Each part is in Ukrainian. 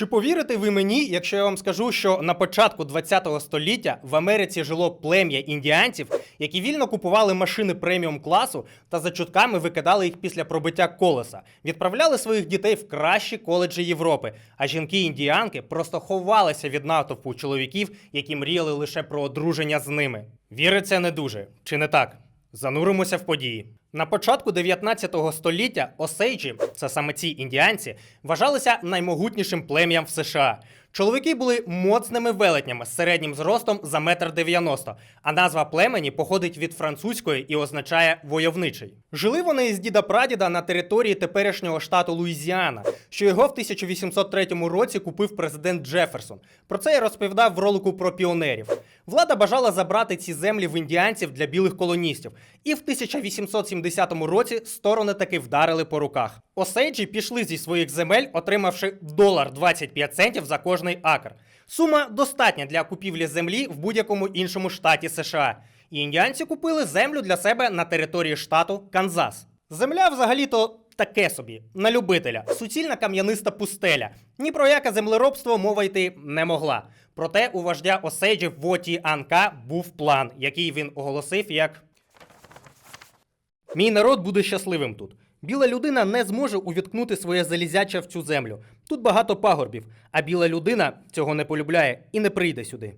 Чи повірите ви мені, якщо я вам скажу, що на початку ХХ століття в Америці жило плем'я індіанців, які вільно купували машини преміум класу та за чутками викидали їх після пробиття колеса, відправляли своїх дітей в кращі коледжі Європи, а жінки-індіанки просто ховалися від натовпу чоловіків, які мріяли лише про одруження з ними. Віриться не дуже, чи не так? Зануримося в події. На початку 19 століття осейджі, це саме ці індіанці, вважалися наймогутнішим плем'ям в США. Чоловіки були моцними велетнями з середнім зростом за метр дев'яносто, а назва племені походить від французької і означає войовничий. Жили вони з діда прадіда на території теперішнього штату Луїзіана, що його в 1803 році купив президент Джеферсон. Про це я розповідав в ролику про піонерів. Влада бажала забрати ці землі в індіанців для білих колоністів, і в 1870 році сторони таки вдарили по руках. Осейджі пішли зі своїх земель, отримавши долар 25 центів за кожний акр. Сума достатня для купівлі землі в будь-якому іншому штаті США. І індіанці купили землю для себе на території штату Канзас. Земля взагалі-то таке собі, на любителя, суцільна кам'яниста пустеля. Ні про яке землеробство мова йти не могла. Проте у вождя Осейджів Воті Анка був план, який він оголосив як Мій народ буде щасливим тут. Біла людина не зможе увіткнути своє залізяче в цю землю. Тут багато пагорбів, а біла людина цього не полюбляє і не прийде сюди.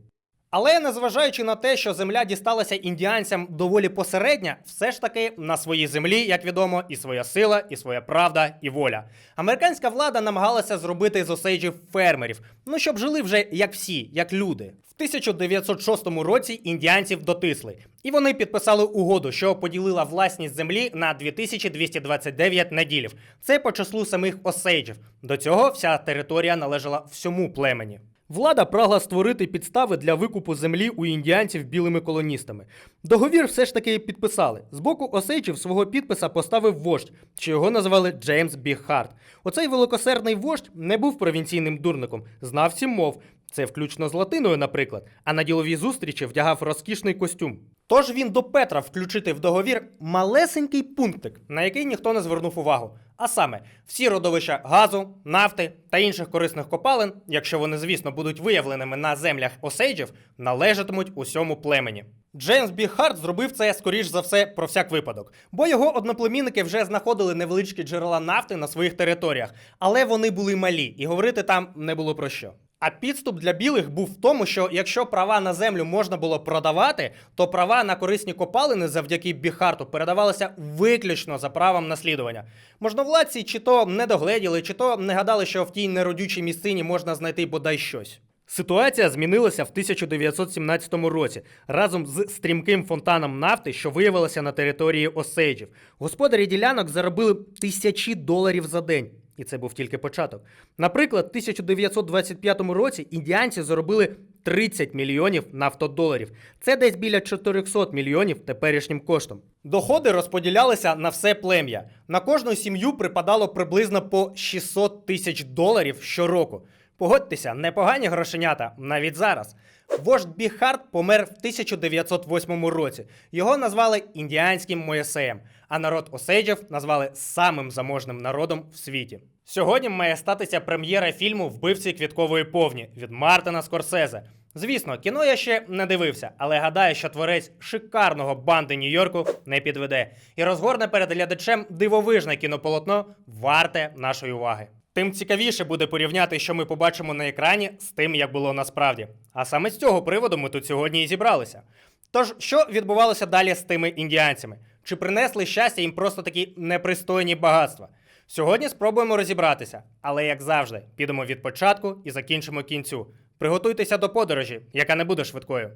Але незважаючи на те, що земля дісталася індіанцям доволі посередня, все ж таки на своїй землі, як відомо, і своя сила, і своя правда, і воля. Американська влада намагалася зробити з осейджів фермерів, ну щоб жили вже як всі, як люди. В 1906 році індіанців дотисли, і вони підписали угоду, що поділила власність землі на 2229 наділів. Це по числу самих осейджів. До цього вся територія належала всьому племені. Влада прагла створити підстави для викупу землі у індіанців білими колоністами. Договір все ж таки підписали. З боку осейчів свого підписа поставив вождь, що його назвали Джеймс Біхарт. Оцей великосердний вождь не був провінційним дурником, знав сім мов. Це включно з латиною, наприклад, а на діловій зустрічі вдягав розкішний костюм. Тож він до Петра включити в договір малесенький пунктик, на який ніхто не звернув увагу. А саме, всі родовища газу, нафти та інших корисних копалин, якщо вони, звісно, будуть виявленими на землях осейджів, належатимуть усьому племені. Джеймс Бі Харт зробив це скоріш за все про всяк випадок, бо його одноплемінники вже знаходили невеличкі джерела нафти на своїх територіях, але вони були малі, і говорити там не було про що. А підступ для білих був в тому, що якщо права на землю можна було продавати, то права на корисні копалини завдяки Біхарту передавалися виключно за правом наслідування. Можновладці чи то не догледіли, чи то не гадали, що в тій неродючій місцині можна знайти бодай щось. Ситуація змінилася в 1917 році разом з стрімким фонтаном нафти, що виявилося на території Осейджів. Господарі ділянок заробили тисячі доларів за день. І це був тільки початок. Наприклад, в 1925 році індіанці заробили 30 мільйонів нафтодоларів. Це десь біля 400 мільйонів теперішнім коштом. Доходи розподілялися на все плем'я. На кожну сім'ю припадало приблизно по 600 тисяч доларів щороку. Погодьтеся, непогані грошенята навіть зараз. Вождь Біхарт помер в 1908 році. Його назвали індіанським Моєсеєм, а народ Осейджів назвали самим заможним народом в світі. Сьогодні має статися прем'єра фільму Вбивці квіткової повні від Мартина Скорсезе. Звісно, кіно я ще не дивився, але гадаю, що творець шикарного банди Нью-Йорку не підведе і розгорне перед глядачем дивовижне кінополотно варте нашої уваги. Тим цікавіше буде порівняти, що ми побачимо на екрані, з тим, як було насправді. А саме з цього приводу ми тут сьогодні і зібралися. Тож, що відбувалося далі з тими індіанцями? Чи принесли щастя їм просто такі непристойні багатства? Сьогодні спробуємо розібратися, але як завжди, підемо від початку і закінчимо кінцю. Приготуйтеся до подорожі, яка не буде швидкою.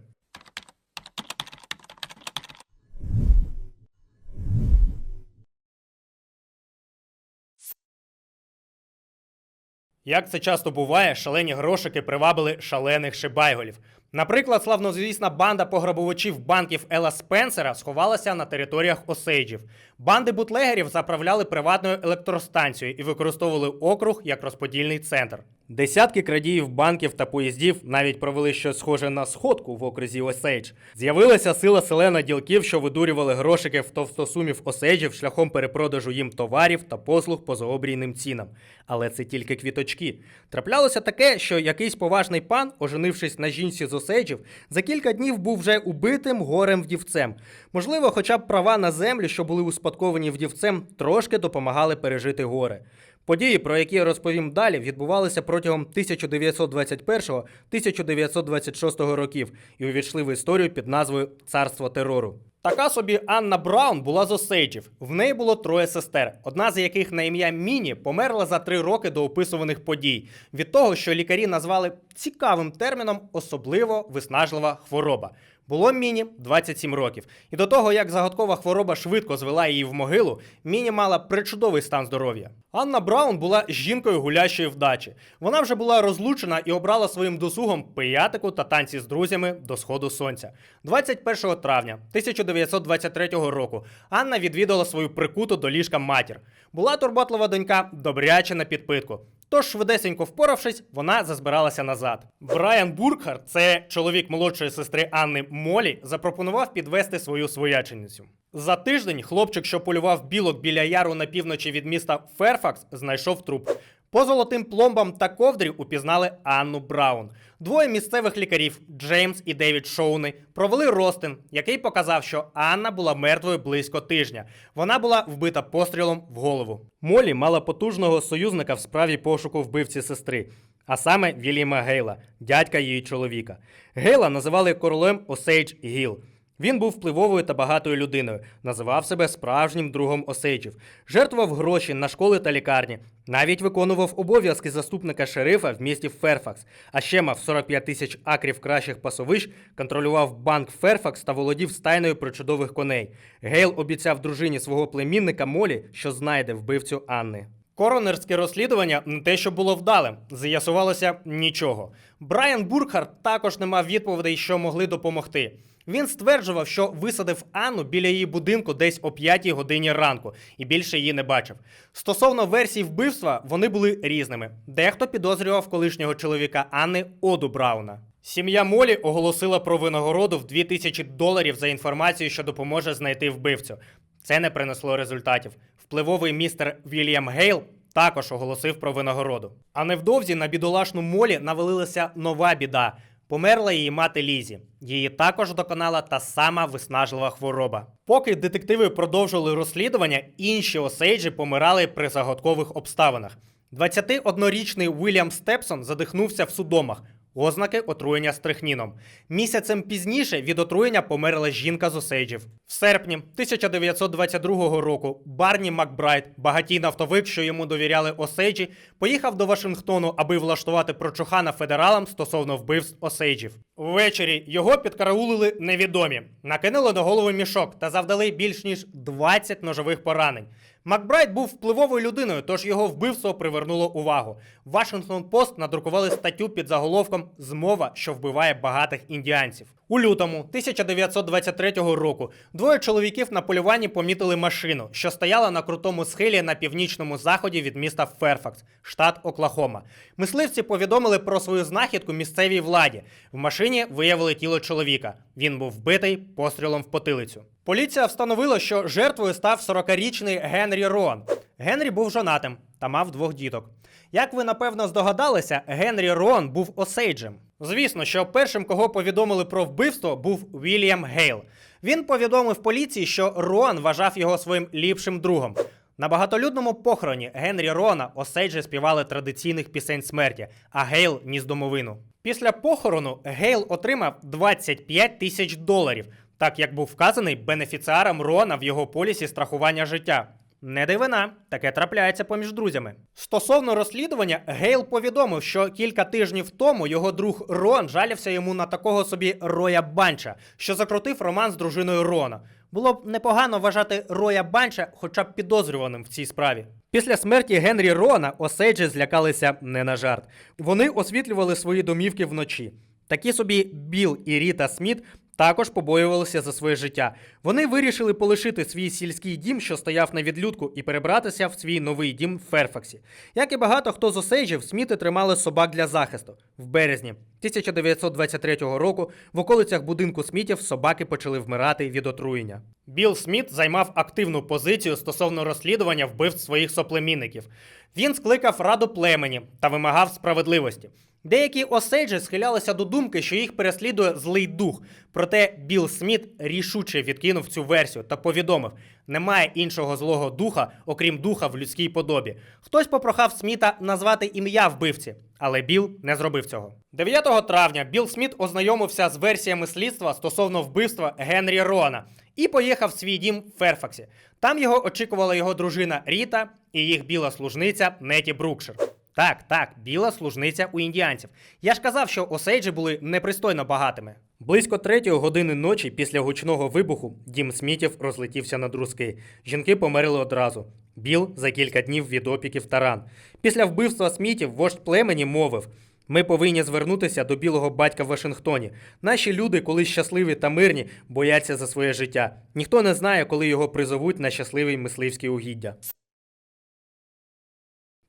Як це часто буває, шалені грошики привабили шалених шибайголів. Наприклад, славнозвісна банда пограбувачів банків Ела Спенсера сховалася на територіях Осейджів. Банди бутлегерів заправляли приватною електростанцією і використовували округ як розподільний центр. Десятки крадіїв банків та поїздів навіть провели щось схоже на сходку в окрузі Осейдж. З'явилася сила селена ділків, що видурювали грошики в товстосумів Осейджів шляхом перепродажу їм товарів та послуг по заобрійним цінам. Але це тільки квіточки. Траплялося таке, що якийсь поважний пан, оженившись на жінці з Осейджів, за кілька днів був вже убитим горем вдівцем. Можливо, хоча б права на землю, що були успадковані вдівцем, трошки допомагали пережити горе. Події, про які я розповім далі, відбувалися протягом 1921-1926 років і увійшли в історію під назвою Царство терору. Така собі Анна Браун була з Осейджів. В неї було троє сестер, одна з яких на ім'я Міні померла за три роки до описуваних подій від того, що лікарі назвали цікавим терміном особливо виснажлива хвороба. Було Міні 27 років, і до того, як загадкова хвороба швидко звела її в могилу, Міні мала причудовий стан здоров'я. Анна Браун була жінкою гулящої вдачі. Вона вже була розлучена і обрала своїм досугом пиятику та танці з друзями до сходу сонця. 21 травня 1923 року Анна відвідала свою прикуту до ліжка матір. Була турботлива донька добряче на підпитку. Тож, швидесенько впоравшись, вона зазбиралася назад. Брайан Буркхарт, це чоловік молодшої сестри Анни Молі, запропонував підвести свою свояченицю. За тиждень хлопчик, що полював білок біля яру на півночі від міста Ферфакс, знайшов труп. По золотим пломбам та ковдрі упізнали Анну Браун. Двоє місцевих лікарів, Джеймс і Девід Шоуни, провели розтин, який показав, що Анна була мертвою близько тижня. Вона була вбита пострілом в голову. Молі мала потужного союзника в справі пошуку вбивці сестри, а саме Вільяма Гейла, дядька її чоловіка. Гейла називали королем Осейдж Гіл. Він був впливовою та багатою людиною, називав себе справжнім другом Осейджів, жертвував гроші на школи та лікарні, навіть виконував обов'язки заступника шерифа в місті Ферфакс, а ще мав 45 тисяч акрів кращих пасовищ, контролював банк Ферфакс та володів стайною причудових коней. Гейл обіцяв дружині свого племінника Молі, що знайде вбивцю Анни. Коронерське розслідування не те, що було вдалим, з'ясувалося нічого. Брайан Буркхарт також не мав відповідей, що могли допомогти. Він стверджував, що висадив Анну біля її будинку десь о 5 годині ранку і більше її не бачив. Стосовно версій вбивства, вони були різними. Дехто підозрював колишнього чоловіка Анни Оду Брауна. Сім'я Молі оголосила про винагороду в 2000 доларів за інформацію, що допоможе знайти вбивцю. Це не принесло результатів. Впливовий містер Вільям Гейл також оголосив про винагороду. А невдовзі на бідолашну молі навалилася нова біда. Померла її мати Лізі. Її також доконала та сама виснажлива хвороба. Поки детективи продовжували розслідування, інші осейджі помирали при загадкових обставинах. 21-річний Уільям Степсон задихнувся в судомах. Ознаки отруєння стрихніном. Місяцем пізніше від отруєння померла жінка з Осейджів. В серпні 1922 року Барні Макбрайт, багатій нафтовик, що йому довіряли Осейджі, поїхав до Вашингтону, аби влаштувати прочухана федералам стосовно вбивств Осейджів. Ввечері його підкараулили невідомі, накинули на голову мішок та завдали більш ніж 20 ножових поранень. Макбрайт був впливовою людиною, тож його вбивство привернуло увагу. Вашингтон Пост надрукували статтю під заголовком Змова, що вбиває багатих індіанців. У лютому 1923 року двоє чоловіків на полюванні помітили машину, що стояла на крутому схилі на північному заході від міста Ферфакс, штат Оклахома. Мисливці повідомили про свою знахідку місцевій владі. В машині виявили тіло чоловіка. Він був вбитий пострілом в потилицю. Поліція встановила, що жертвою став 40-річний Генрі Рон. Генрі був жонатим та мав двох діток. Як ви напевно здогадалися, Генрі Рон був осейджем. Звісно, що першим, кого повідомили про вбивство, був Вільям Гейл. Він повідомив поліції, що Рон вважав його своїм ліпшим другом. На багатолюдному похороні Генрі Рона осейджі співали традиційних пісень смерті, а Гейл ніс домовину. Після похорону Гейл отримав 25 тисяч доларів, так як був вказаний бенефіціаром Рона в його полісі страхування життя. Не дивина, таке трапляється поміж друзями. Стосовно розслідування, Гейл повідомив, що кілька тижнів тому його друг Рон жалівся йому на такого собі Роя Банча, що закрутив роман з дружиною Рона. Було б непогано вважати Роя Банча хоча б підозрюваним в цій справі. Після смерті Генрі Рона осейджі злякалися не на жарт. Вони освітлювали свої домівки вночі. Такі собі Біл і Ріта Сміт також побоювалися за своє життя. Вони вирішили полишити свій сільський дім, що стояв на відлюдку, і перебратися в свій новий дім в Ферфаксі. Як і багато хто з осейджів, сміти тримали собак для захисту. В березні 1923 року в околицях будинку смітів собаки почали вмирати від отруєння. Білл Сміт займав активну позицію стосовно розслідування вбивств своїх соплемінників. Він скликав раду племені та вимагав справедливості. Деякі осейджі схилялися до думки, що їх переслідує злий дух. Проте Білл Сміт рішуче відкинув цю версію та повідомив: немає іншого злого духа, окрім духа в людській подобі. Хтось попрохав Сміта назвати ім'я вбивці, але Біл не зробив цього. 9 травня Білл Сміт ознайомився з версіями слідства стосовно вбивства Генрі Рона і поїхав в свій дім в Ферфаксі. Там його очікувала його дружина Ріта і їх біла служниця Неті Брукшир. Так, так, біла служниця у індіанців. Я ж казав, що осейджі були непристойно багатими. Близько третьої години ночі після гучного вибуху дім смітів розлетівся на друзки. Жінки померли одразу. Біл за кілька днів від опіків та ран. Після вбивства смітів вождь племені мовив: ми повинні звернутися до білого батька в Вашингтоні. Наші люди, коли щасливі та мирні, бояться за своє життя. Ніхто не знає, коли його призовуть на щасливий мисливський угіддя.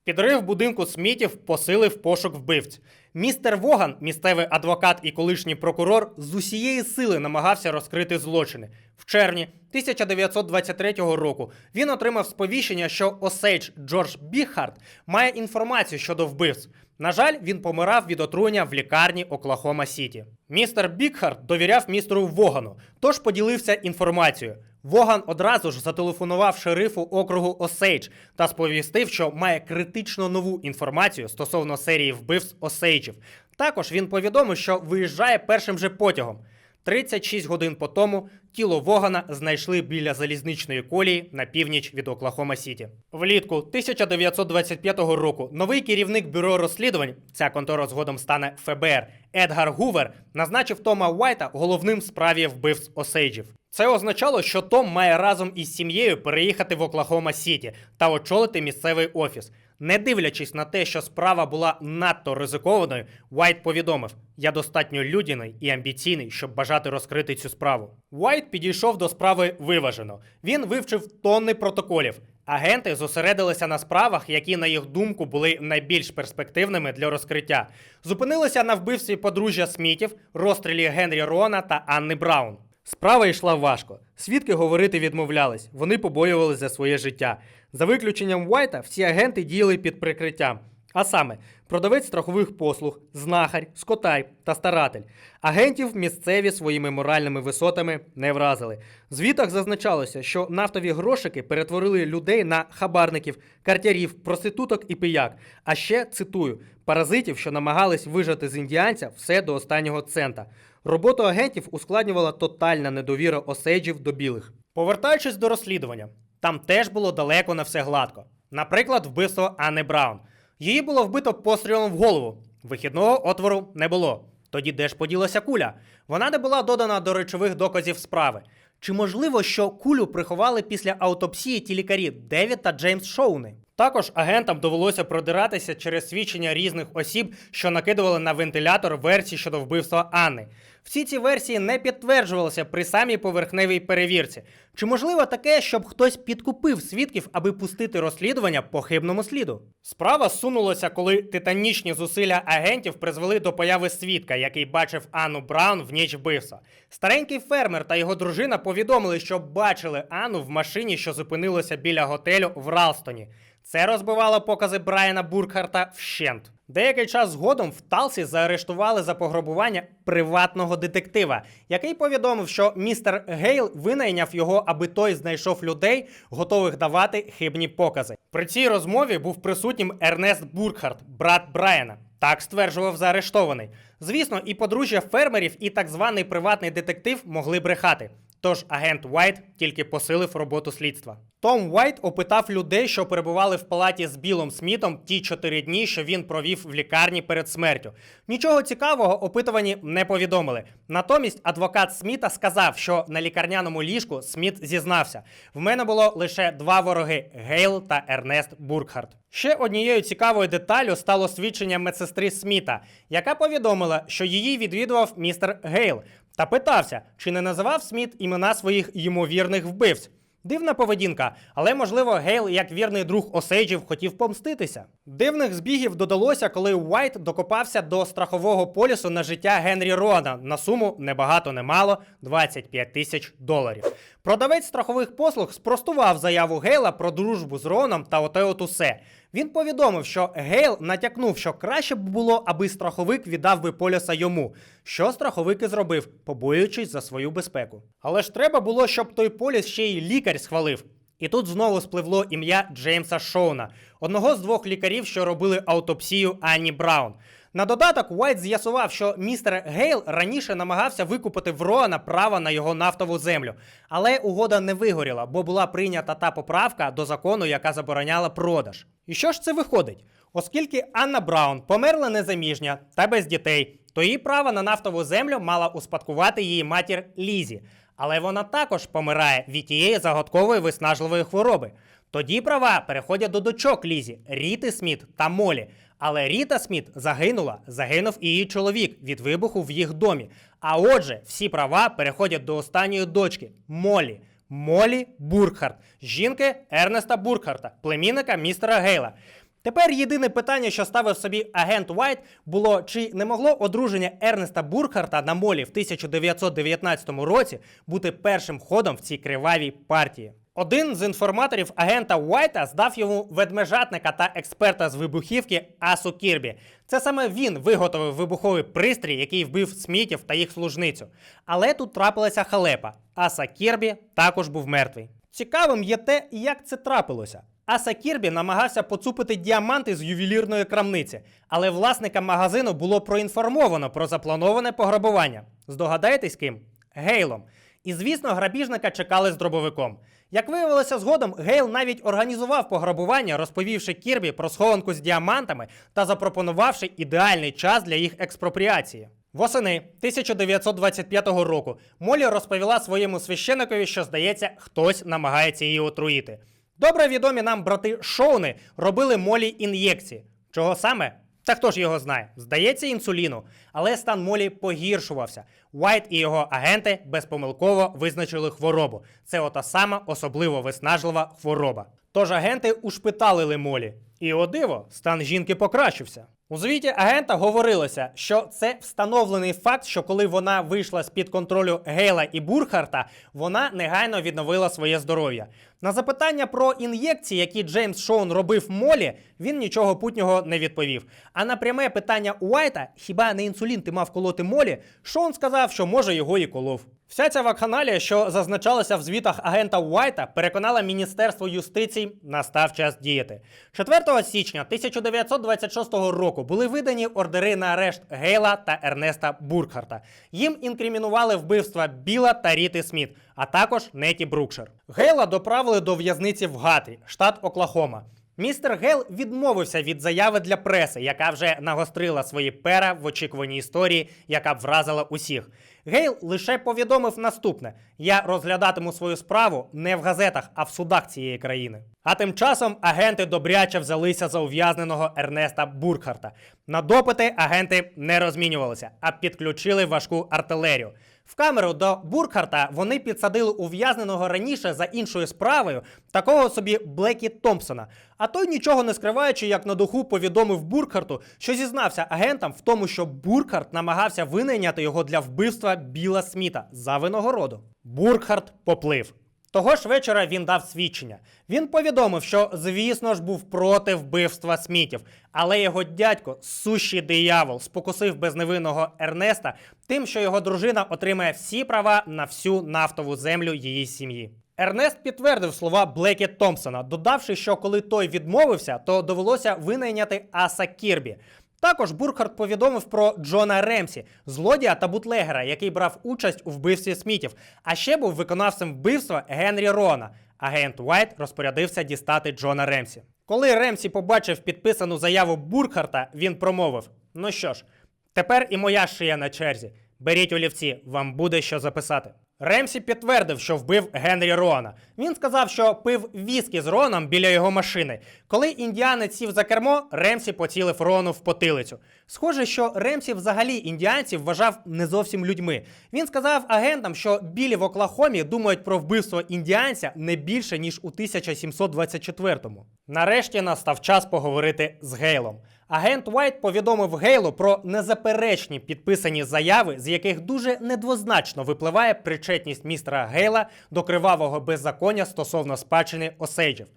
Підрив будинку Смітів посилив пошук вбивць. Містер Воган, місцевий адвокат і колишній прокурор, з усієї сили намагався розкрити злочини. В червні 1923 року він отримав сповіщення, що Осейдж Джордж Біхард має інформацію щодо вбивств. На жаль, він помирав від отруєння в лікарні Оклахома Сіті. Містер Бікхард довіряв містеру Вогану, тож поділився інформацією. Воган одразу ж зателефонував шерифу округу Осейдж та сповістив, що має критично нову інформацію стосовно серії вбивств Осейджів. Також він повідомив, що виїжджає першим же потягом. 36 годин по тому тіло Вогана знайшли біля залізничної колії на північ від Оклахома Сіті. Влітку 1925 року новий керівник бюро розслідувань, ця контора згодом стане ФБР, Едгар Гувер, назначив Тома Уайта головним справі вбивств Осейджів. Це означало, що Том має разом із сім'єю переїхати в Оклахома Сіті та очолити місцевий офіс. Не дивлячись на те, що справа була надто ризикованою, Уайт повідомив: я достатньо людяний і амбіційний, щоб бажати розкрити цю справу. Уайт підійшов до справи виважено. Він вивчив тонни протоколів. Агенти зосередилися на справах, які, на їх думку, були найбільш перспективними для розкриття. Зупинилися на вбивстві подружжя Смітів, розстрілі Генрі Рона та Анни Браун. Справа йшла важко. Свідки говорити відмовлялись, вони побоювалися за своє життя. За виключенням Уайта, всі агенти діяли під прикриттям. А саме, продавець страхових послуг, знахар, скотай та старатель. Агентів місцеві своїми моральними висотами не вразили. В звітах зазначалося, що нафтові грошики перетворили людей на хабарників, картярів, проституток і пияк. А ще цитую: паразитів, що намагались вижати з індіанця все до останнього цента. Роботу агентів ускладнювала тотальна недовіра осейджів до білих. Повертаючись до розслідування, там теж було далеко не все гладко. Наприклад, вбивство Анни Браун. Її було вбито пострілом в голову. Вихідного отвору не було. Тоді де ж поділася куля? Вона не була додана до речових доказів справи. Чи можливо, що кулю приховали після аутопсії ті лікарі Девід та Джеймс Шоуни? Також агентам довелося продиратися через свідчення різних осіб, що накидували на вентилятор версії щодо вбивства Анни. Всі ці версії не підтверджувалися при самій поверхневій перевірці. Чи можливо таке, щоб хтось підкупив свідків, аби пустити розслідування по хибному сліду? Справа сунулася, коли титанічні зусилля агентів призвели до появи свідка, який бачив Анну Браун в ніч вбивства. Старенький фермер та його дружина повідомили, що бачили Анну в машині, що зупинилася біля готелю в Ралстоні. Це розбивало покази Брайана Буркхарта вщент. Деякий час згодом в Талсі заарештували за пограбування приватного детектива, який повідомив, що містер Гейл винайняв його, аби той знайшов людей, готових давати хибні покази. При цій розмові був присутнім Ернест Буркхарт, брат Брайана. Так стверджував заарештований. Звісно, і подружжя фермерів, і так званий приватний детектив могли брехати. Тож агент Уайт тільки посилив роботу слідства. Том Уайт опитав людей, що перебували в палаті з Білом Смітом ті чотири дні, що він провів в лікарні перед смертю. Нічого цікавого опитувані не повідомили. Натомість адвокат Сміта сказав, що на лікарняному ліжку Сміт зізнався: в мене було лише два вороги Гейл та Ернест Буркхарт. Ще однією цікавою деталю стало свідчення медсестри Сміта, яка повідомила, що її відвідував містер Гейл. Та питався, чи не називав Сміт імена своїх ймовірних вбивць. Дивна поведінка, але можливо Гейл, як вірний друг Осейджів, хотів помститися. Дивних збігів додалося, коли Уайт докопався до страхового полісу на життя Генрі Рона на суму небагато немало 25 тисяч доларів. Продавець страхових послуг спростував заяву Гейла про дружбу з Роном та оте от усе. Він повідомив, що Гейл натякнув, що краще б було, аби страховик віддав би поліса йому, що страховик і зробив, побоюючись за свою безпеку. Але ж треба було, щоб той поліс ще й лікар схвалив. І тут знову спливло ім'я Джеймса Шоуна, одного з двох лікарів, що робили аутопсію Анні Браун. На додаток Уайт з'ясував, що містер Гейл раніше намагався викупити в Роана право на його нафтову землю, але угода не вигоріла, бо була прийнята та поправка до закону, яка забороняла продаж. І що ж це виходить? Оскільки Анна Браун померла незаміжня та без дітей, то її право на нафтову землю мала успадкувати її матір Лізі. Але вона також помирає від тієї загадкової виснажливої хвороби. Тоді права переходять до дочок Лізі, Ріти Сміт та Молі. Але Ріта Сміт загинула, загинув і її чоловік від вибуху в їх домі. А отже, всі права переходять до останньої дочки Молі. Молі Буркхарт, жінки Ернеста Буркхарта, племінника містера Гейла. Тепер єдине питання, що ставив собі агент Уайт, було чи не могло одруження Ернеста Буркхарта на Молі в 1919 році бути першим ходом в цій кривавій партії. Один з інформаторів агента Уайта здав йому ведмежатника та експерта з вибухівки Асу Кірбі. Це саме він виготовив вибуховий пристрій, який вбив смітів та їх служницю. Але тут трапилася халепа. Аса Кірбі також був мертвий. Цікавим є те, як це трапилося. Аса Кірбі намагався поцупити діаманти з ювелірної крамниці, але власника магазину було проінформовано про заплановане пограбування. Здогадаєтесь ким? Гейлом. І звісно, грабіжника чекали з дробовиком. Як виявилося згодом, Гейл навіть організував пограбування, розповівши Кірбі про схованку з діамантами та запропонувавши ідеальний час для їх експропріації. Восени 1925 року Молі розповіла своєму священикові, що, здається, хтось намагається її отруїти. Добре відомі нам брати Шоуни робили Молі ін'єкції. Чого саме? Та хто ж його знає? Здається, інсуліну. Але стан Молі погіршувався. Уайт і його агенти безпомилково визначили хворобу. Це ота сама особливо виснажлива хвороба. Тож агенти ушпиталили Молі. І о диво, стан жінки покращився. У звіті агента говорилося, що це встановлений факт, що коли вона вийшла з-під контролю Гейла і Бурхарта, вона негайно відновила своє здоров'я. На запитання про ін'єкції, які Джеймс Шоун робив Молі, він нічого путнього не відповів. А на пряме питання Уайта, хіба не інсулін ти мав колоти Молі, Шоун сказав, що може його і колов. Вся ця вакханалія, що зазначалася в звітах агента Уайта, переконала Міністерство юстиції, настав час діяти. 4 січня 1926 року були видані ордери на арешт Гейла та Ернеста Буркхарта. Їм інкримінували вбивства Біла та Ріти Сміт, а також Неті Брукшер. Гейла доправили до в'язниці в Гатрі, штат Оклахома. Містер Гейл відмовився від заяви для преси, яка вже нагострила свої пера в очікуванні історії, яка б вразила усіх. Гейл лише повідомив наступне: я розглядатиму свою справу не в газетах, а в судах цієї країни. А тим часом агенти добряче взялися за ув'язненого Ернеста Буркхарта. На допити агенти не розмінювалися, а підключили важку артилерію. В камеру до Буркхарта вони підсадили ув'язненого раніше за іншою справою такого собі Блекі Томпсона. А той, нічого не скриваючи, як на духу повідомив Буркхарту, що зізнався агентам в тому, що Буркхарт намагався винайняти його для вбивства Біла Сміта за винагороду. Буркхарт поплив. Того ж вечора він дав свідчення. Він повідомив, що, звісно ж, був проти вбивства смітів, але його дядько, сущий диявол, спокусив безневинного Ернеста тим, що його дружина отримає всі права на всю нафтову землю її сім'ї. Ернест підтвердив слова Блекі Томпсона, додавши, що коли той відмовився, то довелося винайняти Аса Кірбі. Також Бурхард повідомив про Джона Ремсі, злодія та бутлегера, який брав участь у вбивстві Смітів, а ще був виконавцем вбивства Генрі Рона. Агент Уайт розпорядився дістати Джона Ремсі. Коли Ремсі побачив підписану заяву Бурхарта, він промовив: Ну що ж, тепер і моя шия на черзі. Беріть олівці, вам буде що записати. Ремсі підтвердив, що вбив Генрі Рона. Він сказав, що пив віскі з Роном біля його машини. Коли індіанець сів за кермо, Ремсі поцілив Рону в потилицю. Схоже, що Ремсі взагалі індіанців вважав не зовсім людьми. Він сказав агентам, що білі в Оклахомі думають про вбивство індіанця не більше ніж у 1724-му. Нарешті настав час поговорити з Гейлом. Агент Уайт повідомив Гейлу про незаперечні підписані заяви, з яких дуже недвозначно випливає причетність містера Гейла до кривавого беззаконня стосовно спадщини Осейджів.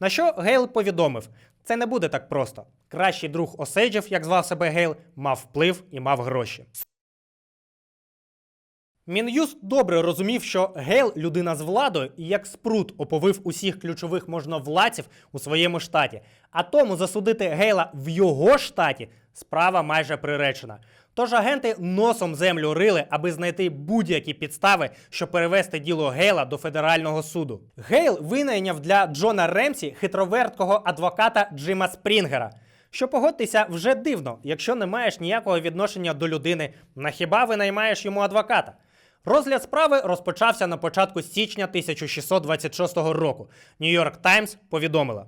На що Гейл повідомив: це не буде так просто. Кращий друг Осейджів, як звав себе Гейл, мав вплив і мав гроші. Мін'юст добре розумів, що Гейл людина з владою і як спрут оповив усіх ключових можновладців у своєму штаті. А тому засудити Гейла в його штаті справа майже приречена. Тож агенти носом землю рили, аби знайти будь-які підстави, щоб перевести діло Гейла до федерального суду. Гейл винайняв для Джона Ремсі хитроверткого адвоката Джима Спрінгера. Що погодьтеся вже дивно, якщо не маєш ніякого відношення до людини, на хіба винаймаєш йому адвоката? Розгляд справи розпочався на початку січня 1626 року. Нью-Йорк Таймс повідомила.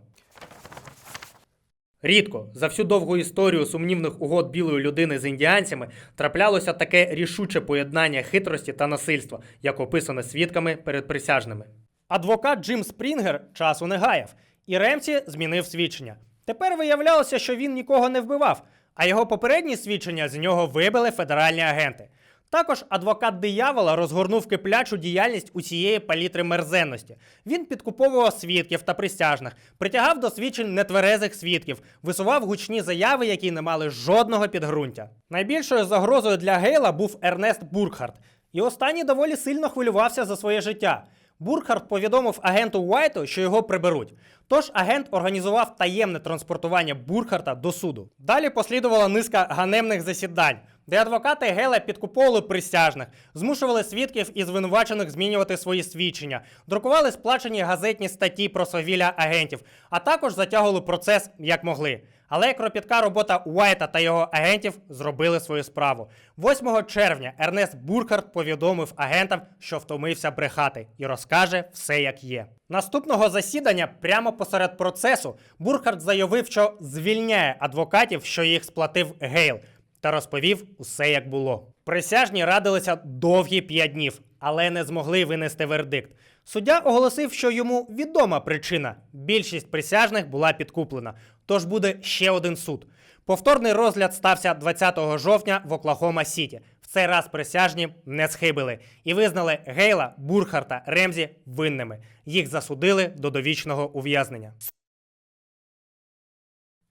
Рідко за всю довгу історію сумнівних угод білої людини з індіанцями траплялося таке рішуче поєднання хитрості та насильства, як описано свідками перед присяжними. Адвокат Джим Спрінгер часу не гаяв, і Ремсі змінив свідчення. Тепер виявлялося, що він нікого не вбивав, а його попередні свідчення з нього вибили федеральні агенти. Також адвокат диявола розгорнув киплячу діяльність усієї палітри мерзенності. Він підкуповував свідків та присяжних, притягав до свідчень нетверезих свідків, висував гучні заяви, які не мали жодного підґрунтя. Найбільшою загрозою для Гейла був Ернест Буркхарт, і останній доволі сильно хвилювався за своє життя. Буркхарт повідомив агенту Уайту, що його приберуть. Тож агент організував таємне транспортування Буркхарта до суду. Далі послідувала низка ганебних засідань, де адвокати Гела підкуповували присяжних, змушували свідків і звинувачених змінювати свої свідчення, друкували сплачені газетні статті про свавілля агентів, а також затягували процес як могли. Але кропітка робота Уайта та його агентів зробили свою справу. 8 червня Ернест Буркhardt повідомив агентам, що втомився брехати, і розкаже все як є. Наступного засідання, прямо посеред процесу, Буркhardt заявив, що звільняє адвокатів, що їх сплатив Гейл, та розповів усе як було. Присяжні радилися довгі п'ять днів, але не змогли винести вердикт. Суддя оголосив, що йому відома причина. Більшість присяжних була підкуплена, тож буде ще один суд. Повторний розгляд стався 20 жовтня в Оклахома Сіті. В цей раз присяжні не схибили і визнали Гейла, Бурхарта, Ремзі винними. Їх засудили до довічного ув'язнення.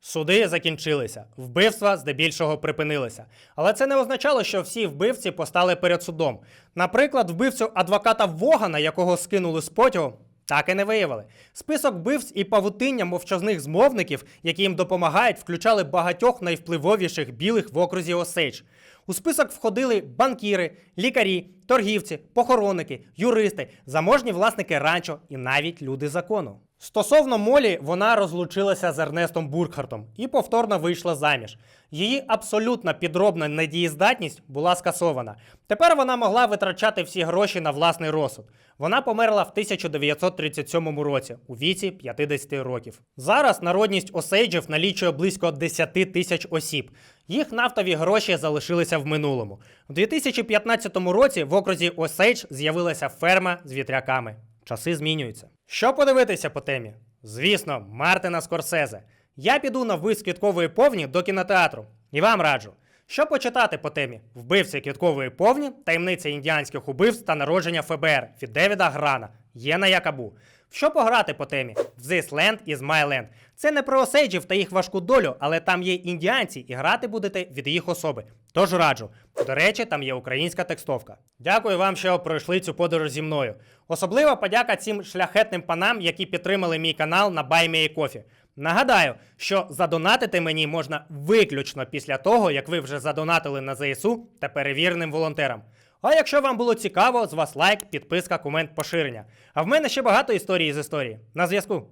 Суди закінчилися, вбивства здебільшого припинилися. Але це не означало, що всі вбивці постали перед судом. Наприклад, вбивцю адвоката Вогана, якого скинули з потягу, так і не виявили. Список вбивць і павутиння мовчазних змовників, які їм допомагають, включали багатьох найвпливовіших білих в окрузі Осейдж. У список входили банкіри, лікарі, торгівці, похоронники, юристи, заможні власники ранчо і навіть люди закону. Стосовно Молі, вона розлучилася з Ернестом Буркхартом і повторно вийшла заміж. Її абсолютна підробна недієздатність була скасована. Тепер вона могла витрачати всі гроші на власний розсуд. Вона померла в 1937 році у віці 50 років. Зараз народність Осейджів налічує близько 10 тисяч осіб. Їх нафтові гроші залишилися в минулому. У 2015 році в окрузі Осейдж з'явилася ферма з вітряками. Часи змінюються. Що подивитися по темі? Звісно, Мартина Скорсезе. Я піду на вис квіткової повні до кінотеатру. І вам раджу. Що почитати по темі? Вбивці квіткової повні, таємниця індіанських убивств та народження ФБР від Девіда Грана. Є на Якабу. Що пограти по темі? This Land is my land. Це не про осейджів та їх важку долю, але там є індіанці, і грати будете від їх особи. Тож раджу. До речі, там є українська текстовка. Дякую вам, що пройшли цю подорож зі мною. Особлива подяка цим шляхетним панам, які підтримали мій канал на BuyMeACoffee. Нагадаю, що задонатити мені можна виключно після того, як ви вже задонатили на ЗСУ та перевіреним волонтерам. А якщо вам було цікаво, з вас лайк, підписка, комент, поширення. А в мене ще багато історій з історії. На зв'язку.